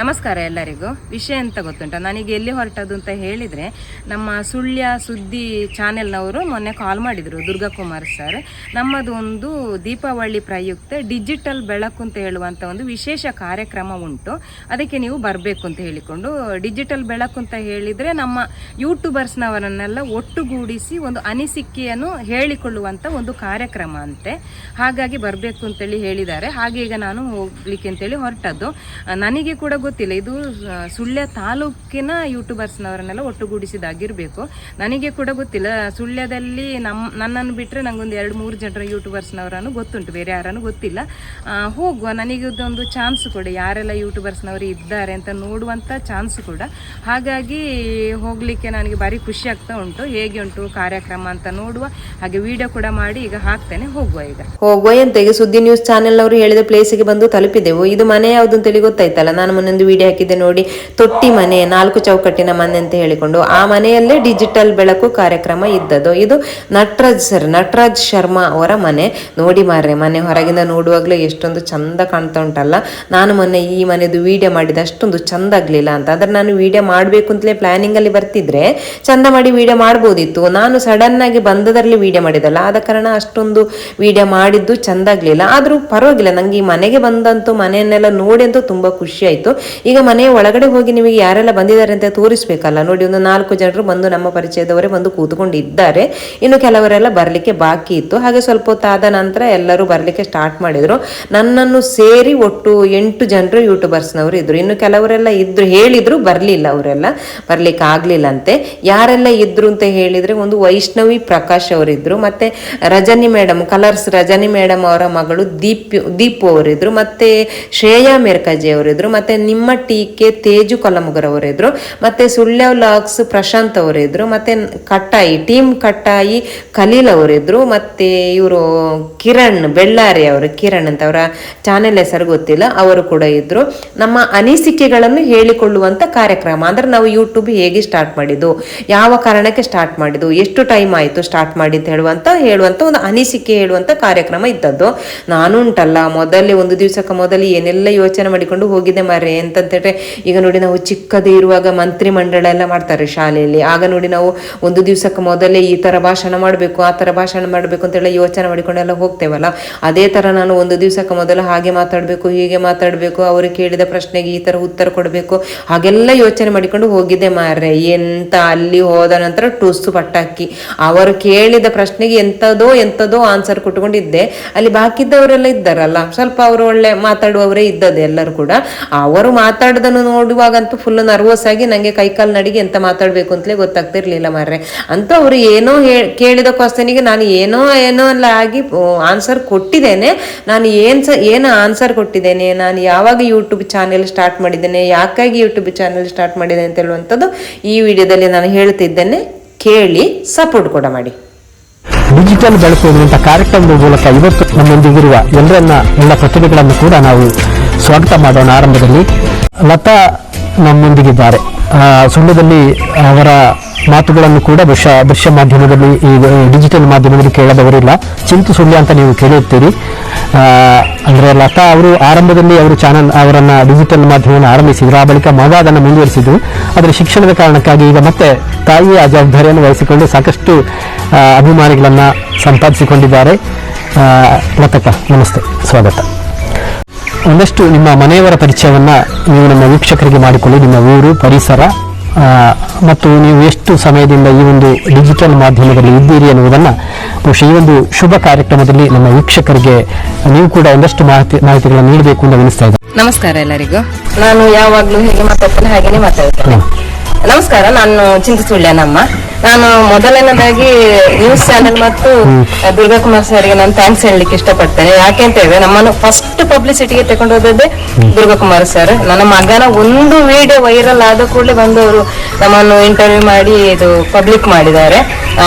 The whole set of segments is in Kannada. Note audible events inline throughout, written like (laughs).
ನಮಸ್ಕಾರ ಎಲ್ಲರಿಗೂ. ವಿಷಯ ಅಂತ ಗೊತ್ತುಂಟ? ನನಗೆ ಎಲ್ಲಿ ಹೊರಟದ್ದು ಅಂತ ಹೇಳಿದರೆ ನಮ್ಮ ಸುಳ್ಯ ಸುದ್ದಿ ಚಾನೆಲ್ನವರು ಮೊನ್ನೆ ಕಾಲ್ ಮಾಡಿದರು ದುರ್ಗಾಕುಮಾರ್ ಸರ್ ನಮ್ಮದು ಒಂದು ದೀಪಾವಳಿ ಪ್ರಯುಕ್ತ ಡಿಜಿಟಲ್ ಬೆಳಕು ಅಂತ ಹೇಳುವಂಥ ಒಂದು ವಿಶೇಷ ಕಾರ್ಯಕ್ರಮ ಉಂಟು. ಅದಕ್ಕೆ ನೀವು ಬರಬೇಕು ಅಂತ ಹೇಳಿಕೊಂಡು ಡಿಜಿಟಲ್ ಬೆಳಕು ಅಂತ ಹೇಳಿದರೆ ನಮ್ಮ ಯೂಟ್ಯೂಬರ್ಸ್ನವರನ್ನೆಲ್ಲ ಒಟ್ಟುಗೂಡಿಸಿ ಒಂದು ಅನಿಸಿಕೆಯನ್ನು ಹೇಳಿಕೊಳ್ಳುವಂಥ ಒಂದು ಕಾರ್ಯಕ್ರಮ ಅಂತೆ. ಹಾಗಾಗಿ ಬರಬೇಕು ಅಂತೇಳಿ ಹೇಳಿದ್ದಾರೆ. ಹಾಗೆ ಈಗ ನಾನು ಹೋಗ್ಲಿಕ್ಕೆ ಅಂತೇಳಿ ಹೊರಟದ್ದು. ನನಗೆ ಕೂಡ ಗೊತ್ತಿಲ್ಲ. ಇದು ಸುಳ್ಯ ತಾಲೂಕಿನ ಯೂಟ್ಯೂಬರ್ಸ್ನವರನ್ನೆಲ್ಲ ಒಟ್ಟುಗೂಡಿಸಿದಾಗಿರಬೇಕು ನನಗೆ ಕೂಡ ಗೊತ್ತಿಲ್ಲ. ಸುಳ್ಯದಲ್ಲಿ ನಮ್ಮ ನನ್ನನ್ನು ಬಿಟ್ಟರೆ ನನಗೊಂದು ಎರಡು ಮೂರು ಜನರ ಯೂಟ್ಯೂಬರ್ಸ್ನವರನ್ನು ಗೊತ್ತುಂಟು. ಬೇರೆ ಯಾರನ್ನು ಗೊತ್ತಿಲ್ಲ. ಹೋಗುವ. ನನಗೆ ಇದೊಂದು ಚಾನ್ಸ್ ಕೂಡ. ಯಾರೆಲ್ಲ ಯೂಟ್ಯೂಬರ್ಸ್ನವರು ಇದ್ದಾರೆ ಅಂತ ನೋಡುವಂಥ ಚಾನ್ಸ್ ಕೂಡ. ಹಾಗಾಗಿ ಹೋಗಲಿಕ್ಕೆ ನನಗೆ ಭಾರಿ ಖುಷಿ ಆಗ್ತಾ ಉಂಟು. ಹೇಗೆ ಉಂಟು ಕಾರ್ಯಕ್ರಮ ಅಂತ ನೋಡುವ. ಹಾಗೆ ವಿಡಿಯೋ ಕೂಡ ಮಾಡಿ ಈಗ ಹಾಕ್ತೇನೆ. ಹೋಗುವ ಈಗ. ಹೋಗುವ ಎಂತ? ಈಗ ಸುದ್ದಿ ನ್ಯೂಸ್ ಚಾನೆಲ್ ಅವರು ಹೇಳಿದ ಪ್ಲೇಸಿಗೆ ಬಂದು ತಲುಪಿದೆವು. ಇದು ಮನೆ ಯಾವುದು ಅಂತೇಳಿ ಗೊತ್ತಾಯ್ತಲ್ಲ? ನಾನು ಮೊನ್ನೊಂದು ವಿಡಿಯೋ ಹಾಕಿದ್ದೆ ನೋಡಿ. ತೊಟ್ಟಿ ಮನೆ, ನಾಲ್ಕು ಚೌಕಟ್ಟಿನ ಮನೆ ಅಂತ ಹೇಳಿಕೊಂಡು. ಆ ಮನೆಯಲ್ಲೇ ಡಿಜಿಟಲ್ ಬೆಳಕು ಕಾರ್ಯಕ್ರಮ ಇದ್ದದ್ದು. ಇದು ನಟರಾಜ್ ಸರ್ ನಟರಾಜ್ ಶರ್ಮಾ ಅವರ ಮನೆ. ನೋಡಿ ಮಾರ್ರೆ, ಮನೆ ಹೊರಗಿಂದ ನೋಡುವಾಗಲೇ ಎಷ್ಟೊಂದು ಚಂದ ಕಾಣ್ತಾ ಉಂಟಲ್ಲ. ನಾನು ಮೊನ್ನೆ ಈ ಮನೆದು ವಿಡಿಯೋ ಮಾಡಿದ ಅಷ್ಟೊಂದು ಚಂದ ಆಗಲಿಲ್ಲ ಅಂತ. ಆದರೆ ನಾನು ವಿಡಿಯೋ ಮಾಡಬೇಕು ಅಂತಲೇ ಪ್ಲಾನಿಂಗ್ ಅಲ್ಲಿ ಬರ್ತಿದ್ರೆ ಚಂದ ಮಾಡಿ ವಿಡಿಯೋ ಮಾಡ್ಬೋದಿತ್ತು. ನಾನು ಸಡನ್ ಆಗಿ ಬಂದದರಲ್ಲಿ ವಿಡಿಯೋ ಮಾಡಿದಲ್ಲ ಆದ ಕಾರಣ ಅಷ್ಟೊಂದು ವಿಡಿಯೋ ಮಾಡಿದ್ದು ಚಂದ ಆಗಲಿಲ್ಲ. ಆದರೂ ಪರವಾಗಿಲ್ಲ. ನಂಗೆ ಈ ಮನೆಗೆ ಬಂದಂತೂ, ಮನೆಯನ್ನೆಲ್ಲ ನೋಡಿ ಅಂತೂ ತುಂಬಾ ಖುಷಿ ಆಯ್ತು. ಈಗ ಮನೆಯ ಒಳಗಡೆ ಹೋಗಿ ನಿಮಗೆ ಯಾರೆಲ್ಲ ಬಂದಿದ್ದಾರೆ ಅಂತ ತೋರಿಸ್ಬೇಕಲ್ಲ. ನೋಡಿ, ಒಂದು ನಾಲ್ಕು ಜನರು ಬಂದು ನಮ್ಮ ಪರಿಚಯದವರೇ ಬಂದು ಕೂತ್ಕೊಂಡಿದ್ದಾರೆ. ಇನ್ನು ಕೆಲವರೆಲ್ಲ ಬರಲಿಕ್ಕೆ ಬಾಕಿ ಇತ್ತು. ಹಾಗೆ ಸ್ವಲ್ಪ ಹೊತ್ತಾದ ನಂತರ ಎಲ್ಲರೂ ಬರಲಿಕ್ಕೆ ಸ್ಟಾರ್ಟ್ ಮಾಡಿದ್ರು. ನನ್ನನ್ನು ಸೇರಿ ಒಟ್ಟು ಎಂಟು ಜನರು ಯೂಟ್ಯೂಬರ್ಸ್ನವರು ಇದ್ರು. ಇನ್ನು ಕೆಲವರೆಲ್ಲ ಇದ್ರು, ಹೇಳಿದ್ರು, ಬರಲಿಲ್ಲ ಅವರೆಲ್ಲ. ಬರ್ಲಿಕ್ಕೆ ಆಗ್ಲಿಲ್ಲ ಅಂತೆ ಯಾರೆಲ್ಲ ಇದ್ರು ಅಂತ ಹೇಳಿದ್ರೆ ಒಂದು ವೈಷ್ಣವಿ ಪ್ರಕಾಶ್ ಅವರಿದ್ರು, ಮತ್ತೆ Rajani madam Colors Rajani madam ಅವರ ಮಗಳು ದೀಪ್ ದೀಪು ಅವರಿದ್ರು, ಮತ್ತೆ ಶ್ರೇಯಾ ಮೇರ್ಕಾಜಿ ಅವರಿದ್ರು, ಮತ್ತೆ ನಿಮ್ಮ ಟೀಕೆ ತೇಜು ಕಲಮುಗರ್ ಅವರಿದ್ರು ಮತ್ತೆ ಸುಳ್ಯ ವ್ಲಾಗ್ಸ್ ಪ್ರಶಾಂತ್ ಅವರಿದ್ರು ಮತ್ತೆ ಕಟ್ಟಾಯಿ, ಟೀಮ್ ಕಟ್ಟಾಯಿ ಖಲೀಲ್ ಅವರಿದ್ರು ಮತ್ತೆ ಇವರು ಕಿರಣ್ ಬೆಳ್ಳಾರಿ ಅವರು, ಕಿರಣ್ ಅಂತ ಅವರ ಚಾನೆಲ್ ಹೆಸರು ಗೊತ್ತಿಲ್ಲ, ಅವರು ಕೂಡ ಇದ್ರು. ನಮ್ಮ ಅನಿಸಿಕೆಗಳನ್ನು ಹೇಳಿಕೊಳ್ಳುವಂತ ಕಾರ್ಯಕ್ರಮ, ಅಂದ್ರೆ ನಾವು ಯೂಟ್ಯೂಬ್ ಹೇಗೆ ಸ್ಟಾರ್ಟ್ ಮಾಡಿದ್ದು, ಯಾವ ಕಾರಣಕ್ಕೆ ಸ್ಟಾರ್ಟ್ ಮಾಡಿದ್ದು, ಎಷ್ಟು ಟೈಮ್ ಆಯಿತು ಸ್ಟಾರ್ಟ್ ಮಾಡಿ ಅಂತ ಹೇಳುವಂತ ಹೇಳುವಂತ ಒಂದು ಅನಿಸಿಕೆ ಹೇಳುವಂತ ಕಾರ್ಯಕ್ರಮ ಇದ್ದದ್ದು. ನಾನು ಉಂಟಲ್ಲ ಮೊದಲೇ ಒಂದು ದಿವಸಕ್ಕೆ ಮೊದಲು ಏನೆಲ್ಲ ಯೋಚನೆ ಮಾಡಿಕೊಂಡು ಹೋಗಿದ್ದೆ ಮಾರ್ರೆ. ಎಂತಂತೇಳಿದ್ರೆ ಈಗ ನೋಡಿ ನಾವು ಚಿಕ್ಕದೇ ಇರುವಾಗ ಮಂತ್ರಿ ಮಂಡಳ ಎಲ್ಲ ಮಾಡ್ತಾರೆ ಶಾಲೆಯಲ್ಲಿ. ಆಗ ನೋಡಿ ನಾವು ಒಂದು ದಿವಸಕ್ಕೆ ಮೊದಲೇ ಈ ತರ ಭಾಷಣ ಮಾಡಬೇಕು, ಆ ತರ ಭಾಷಣ ಮಾಡಬೇಕು ಅಂತೆಲ್ಲ ಯೋಚನೆ ಮಾಡಿಕೊಂಡೆಲ್ಲ ಹೋಗ್ತೇವಲ್ಲ? ಅದೇ ತರ ನಾನು ಒಂದು ದಿವಸಕ್ಕೆ ಮೊದಲು ಹಾಗೆ ಮಾತಾಡಬೇಕು, ಹೀಗೆ ಮಾತಾಡಬೇಕು, ಅವರು ಕೇಳಿದ ಪ್ರಶ್ನೆಗೆ ಈ ತರ ಉತ್ತರ ಕೊಡಬೇಕು, ಹಾಗೆಲ್ಲ ಯೋಚನೆ ಮಾಡಿಕೊಂಡು ಹೋಗಿದ್ದೆ ಮಾರ್ರೆ. ಎಂತ ಅಲ್ಲಿ ಹೋದ ನಂತರ ಟುಸ್ಸು ಪಟ್ಟಾಕಿ ಅವರು ಕೇಳಿದ ಪ್ರಶ್ನೆಗೆ ಎಂಥದೋ ಎಂಥದೋ ಆನ್ಸರ್ ಕೊಟ್ಕೊಂಡಿದ್ದೆ ಅಲ್ಲಿ ಬಾಕಿದ್ದವರೆಲ್ಲ ಇದ್ದಾರಲ್ಲ, ಸ್ವಲ್ಪ ಅವರು ಒಳ್ಳೆ ಮಾತಾಡುವವರೇ ಇದ್ದದ್ದು ಎಲ್ಲರೂ ಕೂಡ. ಅವರು ಮಾತಾಡೋದನ್ನು ನೋಡುವಾಗಂತೂ ಫುಲ್ ನರ್ವಸ್ ಆಗಿ ನಂಗೆ ಕೈಕಾಲು ನಡಿಗೆ ಎಂತ ಮಾತಾಡ್ಬೇಕು ಅಂತಲೇ ಗೊತ್ತಾಗ್ತಿರ್ಲಿಲ್ಲ ಮಾರ್ರೆ. ಅಂತೂ ಅವರು ಏನೋ ಕೇಳಿದ ಕ್ವಶನಿಗೆ ನಾನು ಏನೋ ಏನೋ ಎಲ್ಲ ಆಗಿ ಆನ್ಸರ್ ಕೊಟ್ಟಿದ್ದೇನೆ. ನಾನು ಏನು ಸ, ಏನು ಆನ್ಸರ್ ಕೊಟ್ಟಿದ್ದೇನೆ? ನಾನು ಯಾವಾಗ ಯೂಟ್ಯೂಬ್ ಚಾನೆಲ್ ಸ್ಟಾರ್ಟ್ ಮಾಡಿದ್ದೇನೆ? ಯಾಕಾಗಿ ಯೂಟ್ಯೂಬ್ ಚಾನೆಲ್ ಸ್ಟಾರ್ಟ್ ಮಾಡಿದ್ದೇನೆ ಅಂತ ಹೇಳುವಂಥದ್ದು ಈ ವಿಡಿಯೋದಲ್ಲಿ ನಾನು ಹೇಳ್ತಿದ್ದೇನೆ. ಕೇಳಿ ಸಪೋರ್ಟ್ ಕೂಡ ಮಾಡಿ. ಡಿಜಿಟಲ್ ಎನ್ನುವಂಥ ಕಾರ್ಯಕ್ರಮದ ಮೂಲಕ ಇವತ್ತು ನಮ್ಮೊಂದಿಗಿರುವ ಎಲ್ಲರನ್ನ ಎಲ್ಲ ಪ್ರತಿಭೆಗಳನ್ನು ಕೂಡ ನಾವು ಸ್ವಾಗತ ಮಾಡೋಣ ಆರಂಭದಲ್ಲಿ. ಲತಾ ನಮ್ಮೊಂದಿಗಿದ್ದಾರೆ. ಆ, ಸುಳ್ಯದಲ್ಲಿ ಅವರ ಮಾತುಗಳನ್ನು ಕೂಡ ದೃಶ್ಯ ದೃಶ್ಯ ಮಾಧ್ಯಮದಲ್ಲಿ ಈ ಡಿಜಿಟಲ್ ಮಾಧ್ಯಮದಲ್ಲಿ ಕೇಳದವರಿಲ್ಲ. ಚಿಂತು ಸುಳ್ಯ ಅಂತ ನೀವು ಕೇಳಿರ್ತೀರಿ. ಅಂದರೆ ಲತಾ ಅವರು ಆರಂಭದಲ್ಲಿ ಅವರು ಚಾನಲ್ ಅವರನ್ನು ಡಿಜಿಟಲ್ ಮಾಧ್ಯಮವನ್ನು ಆರಂಭಿಸಿದ್ರು. ಆ ಬಳಿಕ ಮಗ ಅದನ್ನು ಮುಂದುವರಿಸಿದ್ರು. ಆದರೆ ಶಿಕ್ಷಣದ ಕಾರಣಕ್ಕಾಗಿ ಈಗ ಮತ್ತೆ ತಾಯಿಯ ಜವಾಬ್ದಾರಿಯನ್ನು ವಹಿಸಿಕೊಂಡು ಸಾಕಷ್ಟು ಅಭಿಮಾನಿಗಳನ್ನು ಸಂಪಾದಿಸಿಕೊಂಡಿದ್ದಾರೆ. ಲತಕ್ಕ, ನಮಸ್ತೆ. ಸ್ವಾಗತ. ಒಂದಷ್ಟು ನಿಮ್ಮ ಮನೆಯವರ ಪರಿಚಯವನ್ನ ನೀವು ನಮ್ಮ ವೀಕ್ಷಕರಿಗೆ ಮಾಡಿಕೊಳ್ಳಿ. ನಿಮ್ಮ ಊರು, ಪರಿಸರ ಮತ್ತು ನೀವು ಎಷ್ಟು ಸಮಯದಿಂದ ಈ ಒಂದು ಡಿಜಿಟಲ್ ಮಾಧ್ಯಮದಲ್ಲಿ ಇದ್ದೀರಿ ಎನ್ನುವುದನ್ನು ಬಹುಶಃ ಈ ಒಂದು ಶುಭ ಕಾರ್ಯಕ್ರಮದಲ್ಲಿ ನಮ್ಮ ವೀಕ್ಷಕರಿಗೆ ನೀವು ಕೂಡ ಒಂದಷ್ಟು ಮಾಹಿತಿ ಮಾಹಿತಿಗಳನ್ನು ನೀಡಬೇಕು ಅಂತ ಅನಿಸ್ತಾ ಇದೆ. ನಮಸ್ಕಾರ ಎಲ್ಲರಿಗೂ. ನಾನು ಯಾವಾಗಲೂ ಹೇಗೆ ಮಾತಾಡ್ತೇನೆ ಹಾಗೇನೆ ಮಾತಾಡ್ತೇನೆ. ನಮಸ್ಕಾರ ನಾನು ಚಿಂತ ಸುಳ್ಯನಮ್ಮ ನಾನು ಮೊದಲನೇದಾಗಿ ನ್ಯೂಸ್ ಚಾನೆಲ್ ಮತ್ತು ದುರ್ಗಾ ಕುಮಾರ್ ಸರ್ಗೆ ನಾನು ಥ್ಯಾಂಕ್ಸ್ ಹೇಳಲಿಕ್ಕೆ ಇಷ್ಟಪಡ್ತೇನೆ. ಯಾಕೆ ಅಂತ ಹೇಳಿದ್ರೆ ನಮ್ಮನ್ನು ಫಸ್ಟ್ ಪಬ್ಲಿಸಿಟಿಗೆ ತಗೊಂಡು ಹೋದದ್ದೇ ದುರ್ಗಾಕುಮಾರ್ ಸರ್ ನನ್ನ ಮಗನ ಒಂದು ವಿಡಿಯೋ ವೈರಲ್ ಆದ ಕೂಡಲೇ ಬಂದು ಅವರು ನಮ್ಮನ್ನು ಇಂಟರ್ವ್ಯೂ ಮಾಡಿ ಇದು ಪಬ್ಲಿಕ್ ಮಾಡಿದ್ದಾರೆ.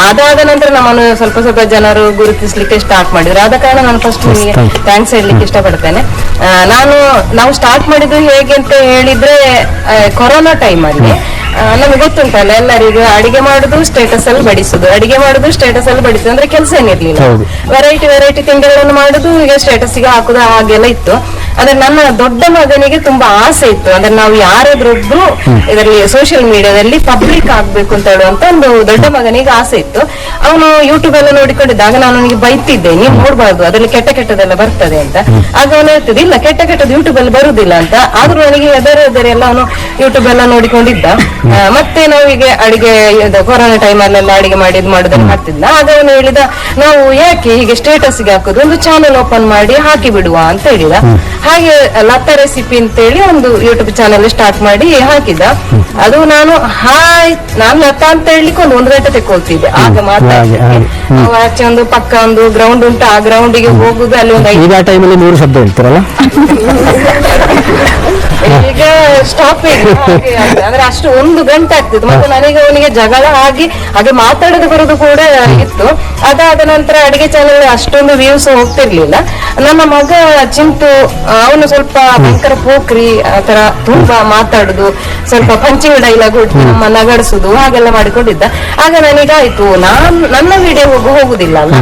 ಅದಾದ ನಂತರ ನಮ್ಮನ್ನು ಸ್ವಲ್ಪ ಸ್ವಲ್ಪ ಜನರು ಗುರುತಿಸ್ಲಿಕ್ಕೆ ಸ್ಟಾರ್ಟ್ ಮಾಡಿದ್ರು. ಆದ ಕಾರಣ ನಾನು ಫಸ್ಟ್ ನಿಮಗೆ. ಥ್ಯಾಂಕ್ಸ್ ಹೇಳಲಿಕ್ಕೆ ಇಷ್ಟಪಡ್ತೇನೆ. ನಾನು ನಾವು ಸ್ಟಾರ್ಟ್ ಮಾಡಿದ್ದು ಹೇಗೆ ಅಂತ ಹೇಳಿದ್ರೆ ಕೊರೋನಾ ಟೈಮಲ್ಲಿ ನಮಗೆ ಗೊತ್ತುಂಟಲ್ಲ ಎಲ್ಲರಿಗೂ ಅಡಿಗೆ ಮಾಡುದು ಸ್ಟೇಟಸ್ ಅಲ್ಲಿ ಬಡಿಸುದು. ಅಡಿಗೆ ಮಾಡುದು ಸ್ಟೇಟಸ್ ಅಲ್ಲಿ ಬಡಿಸುದು. ಅಂದ್ರೆ ಕೆಲಸ ಏನಿರ್ಲಿಲ್ಲ. ವೆರೈಟಿ ವೆರೈಟಿ ತಿಂಡಿಗಳನ್ನು ಮಾಡುದು ಈಗ ಸ್ಟೇಟಸ್ಗೆ ಹಾಕುದು ಹಾಗೆಲ್ಲ ಇತ್ತು. ಅಂದ್ರೆ ನನ್ನ ದೊಡ್ಡ ಮಗನಿಗೆ ತುಂಬಾ ಆಸೆ ಇತ್ತು. ಅಂದ್ರೆ ನಾವು ಯಾರಾದ್ರೊಬ್ರು ಇದರಲ್ಲಿ ಸೋಷಿಯಲ್ ಮೀಡಿಯಾದಲ್ಲಿ ಪಬ್ಲಿಕ್ ಆಗ್ಬೇಕು ಅಂತ ಹೇಳುವಂತ ಒಂದು ದೊಡ್ಡ ಮಗನಿಗೆ ಆಸೆ ಇತ್ತು. ಅವನು ಯೂಟ್ಯೂಬ್ ಎಲ್ಲ ನೋಡಿಕೊಂಡಿದ್ದಾಗ ನಾನು ಅವನಿಗೆ ಬೈತಿದ್ದೆ, ನೀವು ನೋಡ್ಬಾರ್ದು, ಅದ್ರಲ್ಲಿ ಕೆಟ್ಟ ಕೆಟ್ಟದೆಲ್ಲ ಬರ್ತದೆ ಅಂತ. ಆಗ ಅವನು ಹೇಳ್ತಿದ್ದ, ಇಲ್ಲ, ಕೆಟ್ಟ ಕೆಟ್ಟದ್ದು ಯೂಟ್ಯೂಬ್ ಅಲ್ಲಿ ಬರುದಿಲ್ಲ ಅಂತ. ಆದ್ರೂ ಅವನಿಗೆ ಎದರ ಎದರ ಎಲ್ಲ ಅವನು ಯೂಟ್ಯೂಬ್ ಎಲ್ಲ ನೋಡಿಕೊಂಡಿದ್ದ. ಮತ್ತೆ ನಾವು ಈಗ ಅಡಿಗೆ ಕೊರೋನಾ ಟೈಮ್ ಅಲ್ಲೆಲ್ಲ ಅಡಿಗೆ ಮಾಡಿ ಇದು ಮಾಡೋದನ್ನ ಮಾಡ್ತಿದ್ದ ಆಗ ಅವನು ಹೇಳಿದ, ನಾವು ಯಾಕೆ ಹೀಗೆ ಸ್ಟೇಟಸ್ಗೆ ಹಾಕೋದು? ಒಂದು ಚಾನೆಲ್ ಓಪನ್ ಮಾಡಿ ಹಾಕಿ ಬಿಡುವ ಅಂತ ಹೇಳಿದ. ಹಾಗೆ ಲತಾ ರೆಸಿಪಿ ಅಂತ ಹೇಳಿ ಒಂದು ಯೂಟ್ಯೂಬ್ ಚಾನಲ್ ಸ್ಟಾರ್ಟ್ ಮಾಡಿ ಹಾಕಿದ. ಅದು ನಾನು ಹಾಯ್ ನಾನು ಲತಾ ಅಂತ ಹೇಳಲಿಕ್ಕೆ ಒಂದು ಒಂದು ಗಂಟೆ ತೆಕ್ಕೊಳ್ತಿದ್ದೆ. ಆಗ ಮಾತಾಡ್ತಿದ್ದೆ ಆಚೆ ಒಂದು ಪಕ್ಕ ಒಂದು ಗ್ರೌಂಡ್ ಉಂಟು ಆ ಗ್ರೌಂಡಿಗೆ ಹೋಗುದು ಅಲ್ಲಿ ಒಂದು ಐದು ಈಗ ಟೈಮಲ್ಲಿ ನೂರು ಶಬ್ದ ಹೇಳ್ತೀರಲ್ಲ? (laughs) ಈಗ ಸ್ಟಾಪ್ (laughs) ಅಂದ್ರೆ ಅಷ್ಟು ಒಂದು ಗಂಟೆ ಆಗ್ತಿತ್ತು. ಮತ್ತೆ ನನಗೆ ಅವನಿಗೆ ಜಗಳ ಆಗಿ ಹಾಗೆ ಮಾತಾಡೋದು ಬರೋದು ಕೂಡ ಇತ್ತು ಅದಾದ ನಂತರ ಅಡಿಗೆ ಚಾನಲ್ ಅಷ್ಟೊಂದು ವ್ಯೂಸ್ ಹೋಗ್ತಿರ್ಲಿಲ್ಲ. ನನ್ನ ಮಗ ಚಿಂತು ಅವನು ಸ್ವಲ್ಪ ಭಯಂಕರ ಪೋಕ್ರಿ ಆತರ ತುಂಬಾ ಮಾತಾಡುದು ಸ್ವಲ್ಪ ಪಂಚಿಂಗ್ ಡೈಲಾಗ್ ನಮ್ಮ ನಗಡಿಸುದು ಹಾಗೆಲ್ಲ ಮಾಡಿಕೊಂಡಿದ್ದ. ಆಗ ನನಗಾಯ್ತು ನಾನ್ ನನ್ನ ವಿಡಿಯೋ ಹೋಗು ಹೋಗುದಿಲ್ಲ ಅಲ್ಲ.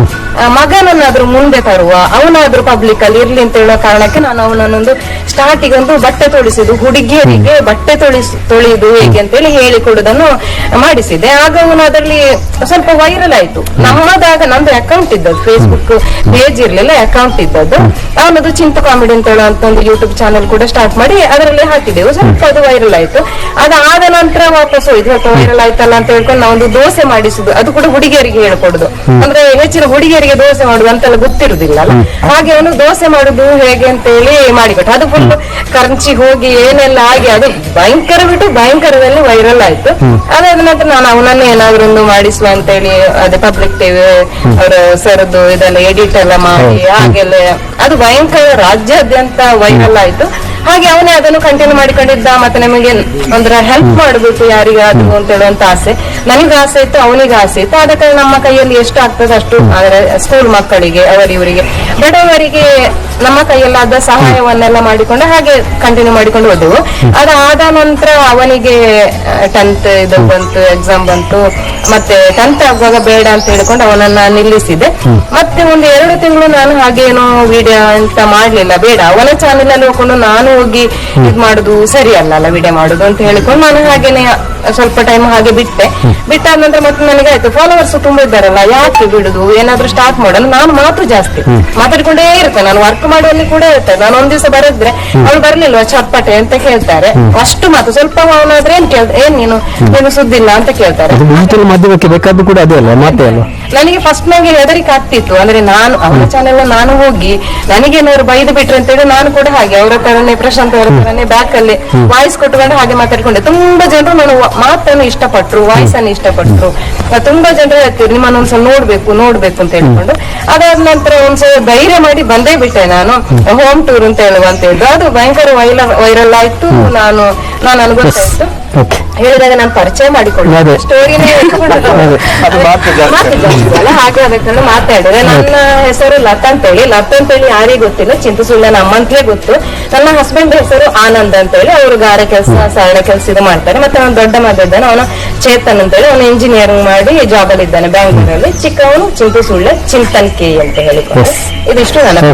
ಮಗನನ್ನಾದ್ರೂ ಮುಂದೆ ತರುವ ಅವನಾದ್ರೂ ಪಬ್ಲಿಕ್ ಅಲ್ಲಿ ಇರ್ಲಿ ಅಂತ ಹೇಳೋ ಕಾರಣಕ್ಕೆ ನಾನು ಅವನನ್ನೊಂದು ಸ್ಟಾರ್ಟಿಗೆ ಒಂದು ಬಟ್ಟೆ ತೊಳಿಸಿದ್ದು ಹುಡುಗಿಯರಿಗೆ ಬಟ್ಟೆ ತೊಳಿಸ್ ತೊಳೆಯುದು ಹೇಗೆ ಅಂತೇಳಿ ಹೇಳಿಕೊಡುದನ್ನು ಮಾಡಿಸಿದೆ ಆಗ ಅವನು ಅದರಲ್ಲಿ ಸ್ವಲ್ಪ ವೈರಲ್ ಆಯ್ತು. ನಮ್ಮದಾಗ ನಂದು ಅಕೌಂಟ್ ಇದ್ದದ್ದು ಫೇಸ್ಬುಕ್ ಪೇಜ್ ಇರ್ಲಿಲ್ಲ ಅಕೌಂಟ್ ಇದ್ದದ್ದು. ಅವನದು ಚಿಂತ ಕಾಮಿಡಿ ಅಂತ ಹೇಳುವಂತ ಒಂದು ಯೂಟ್ಯೂಬ್ ಚಾನೆಲ್ ಕೂಡ ಸ್ಟಾರ್ಟ್ ಮಾಡಿ ಅದರಲ್ಲಿ ಹಾಕಿದೆವು ಸ್ವಲ್ಪ ಅದು ವೈರಲ್ ಆಯ್ತು. ಅದಾದ ನಂತರ ವಾಪಸ್ ಹೋಯ್ತು. ಸ್ವಲ್ಪ ವೈರಲ್ ಆಯ್ತಲ್ಲ ಅಂತ ಹೇಳ್ಕೊಂಡು ನಾವೊಂದು ಒಂದು ದೋಸೆ ಮಾಡಿಸುದು ಅದು ಕೂಡ ಹುಡುಗಿಯರಿಗೆ ಹೇಳ್ಕೊಡುದು. ಅಂದ್ರೆ ಹೆಚ್ಚಿನ ಹುಡುಗಿಯರಿಗೆ ದೋಸೆ ಮಾಡುದು ಅಂತೆಲ್ಲ ಗೊತ್ತಿರುದಿಲ್ಲ ಅಲ್ಲ? ಹಾಗೆ ಅವನು ದೋಸೆ ಮಾಡುದು ಹೇಗೆ ಅಂತ ಹೇಳಿ ಮಾಡಿಕೊಟ್ಟು ಅದು ಫುಲ್ ಕರ್ಚಿ ಹೋಗಿ ಏನೆಲ್ಲ ಆಗಿ ಅದು ಭಯಂಕರ ಬಿಟ್ಟು ಭಯಂಕರದಲ್ಲಿ ವೈರಲ್ ಆಯ್ತು. ಅದಾದ ನಂತರ ನಾನು ಅವನನ್ನೇ ಏನಾದ್ರು ಒಂದು ಮಾಡಿಸುವ ಅಂತ ಹೇಳಿ ಅದೇ ಪಬ್ಲಿಕ್ ಟಿವಿ ಅವರ ಸರದು ಇದೆಲ್ಲ ಎಡಿಟ್ ಎಲ್ಲ ಮಾಡಿ ಹಾಗೆಲ್ಲ ಅದು ಭಯಂಕರ ರಾಜ್ಯಾದ್ಯಂತ ವೈರಲ್ ಆಯ್ತು. ಹಾಗೆ ಅವನೇ ಅದನ್ನು ಕಂಟಿನ್ಯೂ ಮಾಡಿಕೊಂಡಿದ್ದ ಮತ್ತೆ ನಮಗೆ ಒಂದರ ಹೆಲ್ಪ್ ಮಾಡಬೇಕು ಯಾರಿಗಾದ್ರು ಅಂತ ಹೇಳುವಂತ ಆಸೆ. ನನಗೆ ಆಸೆ ಇತ್ತು, ಅವನಿಗೆ ಆಸೆ ಇತ್ತು. ಆದ ಕಾರಣ ನಮ್ಮ ಕೈಯಲ್ಲಿ ಎಷ್ಟು ಆಗ್ತದೆ ಅಷ್ಟು ಅಂದ್ರೆ ಸ್ಕೂಲ್ ಮಕ್ಕಳಿಗೆ, ಅವರಿವರಿಗೆ. ಬಡವರಿಗೆ ನಮ್ಮ ಕೈಯಲ್ಲಾದ ಸಹಾಯವನ್ನೆಲ್ಲ ಮಾಡಿಕೊಂಡು ಹಾಗೆ ಕಂಟಿನ್ಯೂ ಮಾಡಿಕೊಂಡು ಹೋದೆವು. ಅದಾದ ನಂತರ ಅವನಿಗೆ ಟೆಂತ್ ಇದು ಬಂತು ಎಕ್ಸಾಮ್ ಬಂತು. ಮತ್ತೆ ಟೆಂತ್ ಆಗುವಾಗ ಬೇಡ ಅಂತ ಹೇಳಿಕೊಂಡು ಅವನನ್ನ ನಿಲ್ಲಿಸಿದೆ. ಮತ್ತೆ ಒಂದು ಎರಡು ತಿಂಗಳು ನಾನು ಹಾಗೇನು ವಿಡಿಯೋ ಅಂತ ಮಾಡ್ಲಿಲ್ಲ. ಬೇಡ, ಅವನ ಚಾನೆಲ್ ಅಲ್ಲಿ ಹೋಗ್ಕೊಂಡು ನಾನು ಹೋಗಿ ಇದ್ ಮಾಡುದು ಸರಿ ಅಲ್ಲ ವಿಡಿಯೋ ಮಾಡುದು ಅಂತ ಹೇಳಿಕೊಂಡು ನಾನು ಹಾಗೇನೆ ಸ್ವಲ್ಪ ಟೈಮ್ ಹಾಗೆ ಬಿಟ್ಟೆ. ಬಿಟ್ಟಾದ ನಂತರ ಮತ್ತೆ ನನಗೆ ಆಯ್ತು ಫಾಲೋವರ್ಸ್ ತುಂಬಾ ಇದ್ದಾರಲ್ಲ ಯಾಕೆ ಬಿಡುದು? ಏನಾದ್ರೂ ಸ್ಟಾರ್ಟ್ ಮಾಡೋಣ ನಾನು ಮಾತು ಜಾಸ್ತಿ ಮಾತಾಡ್ಕೊಂಡೇ ಇರ್ತೇನೆ. ನಾನು ವರ್ಕ್ ಮಾಡುವಲ್ಲಿ ಕೂಡ ಇರ್ತೇನೆ. ನಾನು ಒಂದ್ ದಿವಸ ಬರೆದ್ರೆ ಅವ್ಳು ಬರ್ಲಿಲ್ವಾ ಚಪ್ಪಟೆ ಅಂತ ಕೇಳ್ತಾರೆ. ಅಷ್ಟು ಮಾತು ಸ್ವಲ್ಪ ಅವನಾದ್ರೆ ಏನ್ ಕೇಳ್ತಾರೆ ಏನ್ ನೀನು? ನೀನು ಸುದ್ದಿಲ್ಲ ಅಂತ ಕೇಳ್ತಾರೆ. ಮಾಧ್ಯಮಕ್ಕೆ ಬೇಕಾದ್ದು ಕೂಡ ಅದೇ ಅಲ್ಲ ಮಾತೇ ಅಲ್ವಾ? ನನಗೆ ಫಸ್ಟ್ ನಂಗೆ ಹೆದರಿಕೆ ಆಗ್ತಿತ್ತು. ಅಂದ್ರೆ ನಾನು ಅವರ ಚಾನೆಲ್ ನಾನು ಹೋಗಿ ನನಗೇನಾದ್ರು ಬೈದು ಬಿಟ್ರೆ ಅಂತ ಹೇಳಿ ನಾನು ಕೂಡ ಹಾಗೆ ಅವರ ತರನೇ ಪ್ರಶಾಂತ್ ಅವರ ತರನೇ ಬ್ಯಾಕ್ ಅಲ್ಲಿ ವಾಯ್ಸ್ ಕೊಟ್ಟುಕೊಂಡು ಹಾಗೆ ಮಾತಾಡ್ಕೊಂಡೆ. ತುಂಬಾ ಜನರು ನಾನು ಮಾತನ್ನು ಇಷ್ಟಪಟ್ರು ವಾಯ್ಸ್ ಅನ್ನು ಇಷ್ಟಪಟ್ರು ತುಂಬಾ ಜನರು ಹೇಳ್ತೀವಿ ನಿಮ್ಮನ್ನ ಒಂದ್ಸಲ ನೋಡ್ಬೇಕು ನೋಡ್ಬೇಕು ಅಂತ ಹೇಳ್ಕೊಂಡು. ಅದಾದ ನಂತರ ಒಂದ್ಸಲ ಧೈರ್ಯ ಮಾಡಿ ಬಂದೇ ಬಿಟ್ಟೆ ನಾನು. ಹೋಮ್. ಟೂರ್ ಅಂತ ಹೇಳುವಂತ ಹೇಳಿದ್ರು. ಅದು ಭಯಂಕರ ವೈರಲ್ ವೈರಲ್ ಆಯ್ತು. ನಾನು ನಾನು ಅನುಭವಿಸಾಯ್ತು ಓಕೆ. ಹೇಳಿದಾಗ ನಾನು ಪರಿಚಯ ಅದೇ. ಸ್ಟೋರಿನೇ. (laughs) ಅಲ್ಲ? ಹಾಗೆ ಅದಕ್ಕೆ ಮಾತಾಡಿದ್ರೆ ನನ್ನ ಹೆಸರು ಲತಾ ಅಂತೇಳಿ. ಲತಾ ಅಂತೇಳಿ ಯಾರಿಗೂ ಗೊತ್ತಿಲ್ಲ? ಚಿಂತು ಸುಳ್ಳ ನಮ್ಮ ಅಂತಲೇ ಗೊತ್ತು. ನನ್ನ ಹಸ್ಬೆಂಡ್ ಹೆಸರು ಆನಂದ್ ಅಂತೇಳಿ. ಅವರು ಗಾರೆ ಕೆಲಸ ಸರಳ ಕೆಲಸ ಇದು ಮಾಡ್ತಾರೆ. ಮತ್ತೆ ಅವನು ದೊಡ್ಡ ಮಗ ಇದ್ದಾನೆ ಅವನು ಚೇತನ್ ಅಂತೇಳಿ. ಅವನು ಇಂಜಿನಿಯರಿಂಗ್ ಮಾಡಿ ಜಾಬ್ ಅಲ್ಲಿ ಇದ್ದಾನೆ ಬ್ಯಾಂಗ್ಳೂರಲ್ಲಿ ಚಿಕ್ಕವನು ಚಿಂತು ಸುಳ್ಳೆ ಚಿಂತನ್ ಕೆ ಅಂತ ಹೇಳಿಕೊಂಡು. ಇದಿಷ್ಟು ನನ್ನ.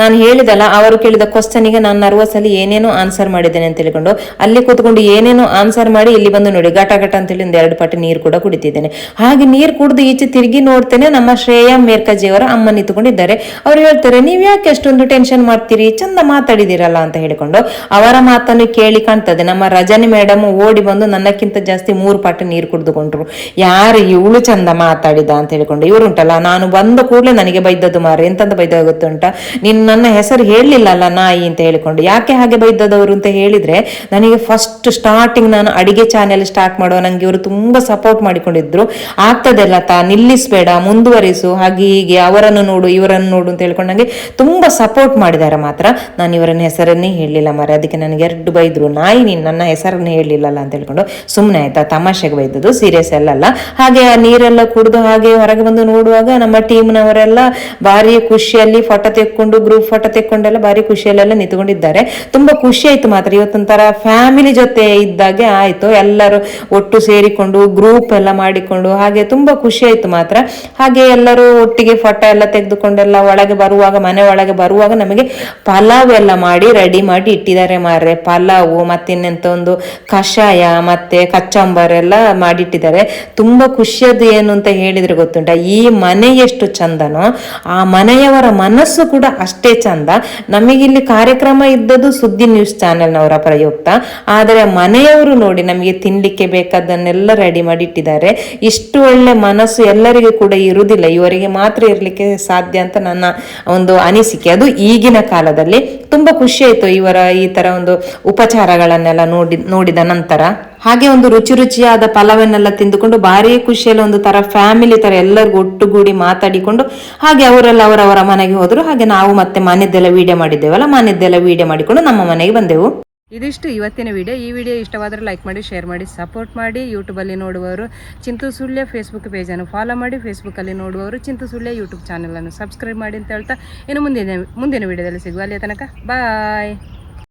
ನಾನು ಹೇಳಿದಲ್ಲ, ಅವರು ಕೇಳಿದ ಕ್ವಶನಿಗೆ ನಾನು ನರ್ವಸ್ ಅಲ್ಲಿ ಏನೇನೋ ಆನ್ಸರ್ ಮಾಡಿದ್ದೇನೆ ಅಂತ ಹೇಳಿಕೊಂಡು ಅಲ್ಲಿ ಕೂತ್ಕೊಂಡು ಏನೇನೋ ಆನ್ಸರ್ ಮಾಡಿ ಇಲ್ಲಿ ಬಂದು ನೋಡಿ, ಘಟ ಘಟ ಅಂತೇಳಿ ಒಂದು ಎರಡು ಪಟ್ಟಿ ನೀರು ಕೂಡ ಕುಡಿತಿದ್ದೇನೆ. ಹಾಗೆ ನೀರು ಕುಡಿದು ಈಚೆ ತಿರುಗಿ ನೋಡ್ತೇನೆ, ನಮ್ಮ ಶ್ರೇಯಾ ಮೇರ್ಕಜಿಯವರ ಅಮ್ಮ ನಿಂತ್ಕೊಂಡಿದ್ದಾರೆ. ಅವ್ರು ಹೇಳ್ತಾರೆ, ನೀವು ಯಾಕೆ ಅಷ್ಟೊಂದು ಟೆನ್ಷನ್ ಮಾಡ್ತೀರಿ? ಚಂದ ಮಾತಾಡಿದಿರಲ್ಲ ಅಂತ ಹೇಳಿಕೊಂಡು, ಅವರ ಮಾತನ್ನು ಕೇಳಿ ಕಾಣ್ತದೆ. ನಮ್ಮ ರಜನಿ ಮೇಡಮ್ ಓಡಿ ಬಂದು ನನ್ನಕ್ಕಿಂತ ಜಾಸ್ತಿ ಮೂರು ಪಾಟ ನೀರು ಕುಡಿದುಕೊಂಡ್ರು. ಯಾರು ಇವಳು ಚಂದ ಮಾತಾಡಿದ ಅಂತ ಹೇಳಿಕೊಂಡು ಇವರುಂಟಲ್ಲ ನಾನು ಬಂದ ಕೂಡಲೇ ನನಗೆ ಬೈದದ್ದು ಮಾರು ಎಂತಂತ ಬೈದ ಗೊತ್ತುಂಟ ನೀನು ನನ್ನ ಹೆಸರು ಹೇಳಲಿಲ್ಲಲ್ಲ ನಾಯಿ ಅಂತ ಹೇಳಿಕೊಂಡು. ಯಾಕೆ ಹಾಗೆ ಬೈದದವರು ಅಂತ ಹೇಳಿದ್ರೆ, ನನಗೆ ಫಸ್ಟ್ ಸ್ಟಾರ್ಟಿಂಗ್ ನಾನು ಅಡಿಗೆ ಚಾನೆಲ್ ಸ್ಟಾರ್ಟ್ ಮಾಡುವ, ನಂಗೆ ಇವರು ತುಂಬಾ ಸಪೋರ್ಟ್ ಮಾಡಿಕೊಂಡಿದ್ರು. ಆಗ್ತದೆಲ್ಲ ತಾ, ನಿಲ್ಲಿಸ್ಬೇಡ, ಮುಂದುವರಿಸು, ಹಾಗೆ ಹೀಗೆ, ಅವರನ್ನು ನೋಡು, ಇವರನ್ನು ನೋಡು ಅಂತ ಹೇಳ್ಕೊಂಡು ನನಗೆ ತುಂಬಾ ಸಪೋರ್ಟ್ ಮಾಡಿದ್ದಾರೆ ಮಾತ್ರ. ನಾನು ಇವರನ್ನ ಹೆಸರನ್ನೇ ಹೇಳಲಿಲ್ಲ ಮರ. ಅದಕ್ಕೆ ನನಗೆ ಎರಡು ಬೈದ್ರು. ನಾಯಿ ನೀನು ನನ್ನ ಹೆಸರನ್ನು ಹೇಳಲಿಲ್ಲಲ್ಲ ಅಂತ ಹೇಳ್ಕೊಂಡು ಸುಮ್ಮನೆ ಆಯ್ತಾ, ತಮಾಷೆಗೆ ಬೈದದ್ದು ಸೀರಿಯಸ್ ಅಲ್ಲಲ್ಲ ಹಾಗೆ ಆ ನೀರೆಲ್ಲ ಕುಡಿದು ಹಾಗೆ ಹೊರಗೆ ಬಂದು ನೋಡುವಾಗ ನಮ್ಮ ಟೀಮ್ನವರೆಲ್ಲ ಭಾರಿ ಖುಷಿಯಲ್ಲಿ ಫೋಟೋ ತೆಕ್ಕೊಂಡು ಫೋಟೋ ತೆಕ್ಕೊಂಡೆಲ್ಲ ಭಾರಿ ಖುಷಿಯಲ್ಲೆಲ್ಲ ನಿಂತ್ಕೊಂಡಿದ್ದಾರೆ. ತುಂಬಾ ಖುಷಿ ಆಯ್ತು ಮಾತ್ರ. ಇವತ್ತೊಂಥರ ಫ್ಯಾಮಿಲಿ ಜೊತೆ ಇದ್ದಾಗೆ ಆಯ್ತು. ಎಲ್ಲರೂ ಒಟ್ಟು ಸೇರಿಕೊಂಡು ಗ್ರೂಪ್ ಎಲ್ಲ ಮಾಡಿಕೊಂಡು ಹಾಗೆ ತುಂಬಾ ಖುಷಿ ಆಯ್ತು ಮಾತ್ರ. ಹಾಗೆ ಎಲ್ಲರೂ ಒಟ್ಟಿಗೆ ಫೋಟೋ ಎಲ್ಲ ತೆಗೆದುಕೊಂಡೆಲ್ಲ ಒಳಗೆ ಬರುವಾಗ, ಮನೆ ಒಳಗೆ ಬರುವಾಗ ನಮಗೆ ಪಲಾವ್ ಎಲ್ಲ ಮಾಡಿ ರೆಡಿ ಮಾಡಿ ಇಟ್ಟಿದ್ದಾರೆ ಮಾರ್ರೆ. ಪಲಾವು ಮತ್ತಿನ್ನೆಂತ ಒಂದು ಕಷಾಯ ಮತ್ತೆ ಕಚ್ಚಂಬರ್ ಎಲ್ಲ ಮಾಡಿಟ್ಟಿದ್ದಾರೆ. ತುಂಬಾ ಖುಷಿಯದು ಏನು ಅಂತ ಹೇಳಿದ್ರೆ ಗೊತ್ತುಂಟ. ಈ ಮನೆ ಎಷ್ಟು ಚಂದನೋ, ಆ ಮನೆಯವರ ಮನಸ್ಸು ಕೂಡ ಅಷ್ಟೇ ಚಂದ. ನಮಗಿಲ್ಲಿ ಕಾರ್ಯಕ್ರಮ ಇದ್ದದ್ದು ಸುದ್ದಿ ನ್ಯೂಸ್ ಚಾನೆಲ್ನವರ ಪ್ರಯುಕ್ತ. ಆದರೆ ಮನೆಯವರು ನೋಡಿ ನಮಗೆ ತಿನ್ಲಿಕ್ಕೆ ಬೇಕಾದನ್ನೆಲ್ಲ ರೆಡಿ ಮಾಡಿ ಇಟ್ಟಿದ್ದಾರೆ ಇಷ್ಟು ಒಳ್ಳೆ ಮನಸ್ಸು ಎಲ್ಲರಿಗೂ ಕೂಡ ಇರುವುದಿಲ್ಲ. ಇವರಿಗೆ ಮಾತ್ರ ಇರಲಿಕ್ಕೆ ಸಾಧ್ಯ ಅಂತ ನನ್ನ ಒಂದು ಅನಿಸಿಕೆ. ಅದು ಈಗಿನ ಕಾಲದಲ್ಲಿ. ತುಂಬಾ ಖುಷಿ ಆಯ್ತು ಇವರ ಈ ತರ ಒಂದು ಉಪಚಾರಗಳನ್ನೆಲ್ಲ ನೋಡಿ, ನೋಡಿದ ನಂತರ. ಹಾಗೆ ಒಂದು ರುಚಿ ರುಚಿಯಾದ ಪಲಾವನ್ನೆಲ್ಲ ತಿಂದುಕೊಂಡು ಭಾರಿ ಖುಷಿಯಲ್ಲಿ ಒಂದು ತರ ಫ್ಯಾಮಿಲಿ ತರ ಎಲ್ಲರಿಗೂ ಒಟ್ಟುಗೂಡಿ ಮಾತಾಡಿಕೊಂಡು ಹಾಗೆ ಅವರೆಲ್ಲ ಅವರವರ ಮನೆಗೆ ಹೋದ್ರು. ಹಾಗೆ ನಾವು ಮತ್ತೆ ಮನೆದ್ದೆಲ್ಲ ವಿಡಿಯೋ ಮಾಡಿದ್ದೇವಲ್ಲ ಮನೆದ್ದೆಲ್ಲ ವಿಡಿಯೋ ಮಾಡಿಕೊಂಡು ನಮ್ಮ ಮನೆಗೆ ಬಂದೆವು. ಇದಿಷ್ಟು ಇವತ್ತಿನ ವಿಡಿಯೋ ಈ ವಿಡಿಯೋ ಇಷ್ಟವಾದರೆ ಲೈಕ್ ಮಾಡಿ ಶೇರ್ ಮಾಡಿ ಸಪೋರ್ಟ್ ಮಾಡಿ. ಯೂಟ್ಯೂಬಲ್ಲಿ ನೋಡುವವರು ಚಿಂತು ಸುಳ್ಯ ಫೇಸ್ಬುಕ್ ಪೇಜನ್ನು ಫಾಲೋ ಮಾಡಿ. ಫೇಸ್ಬುಕ್ಕಲ್ಲಿ ನೋಡುವವರು ಚಿಂತು ಸುಳ್ಯ ಯೂಟ್ಯೂಬ್ ಚಾನಲನ್ನು ಸಬ್ಸ್ಕ್ರೈಬ್ ಮಾಡಿ ಅಂತ ಹೇಳ್ತಾ ಇನ್ನು ಮುಂದಿನ ಮುಂದಿನ ವಿಡಿಯೋದಲ್ಲಿ ಸಿಗುವ ಅಲ್ಲಿಯ ತನಕ. ಬಾಯ್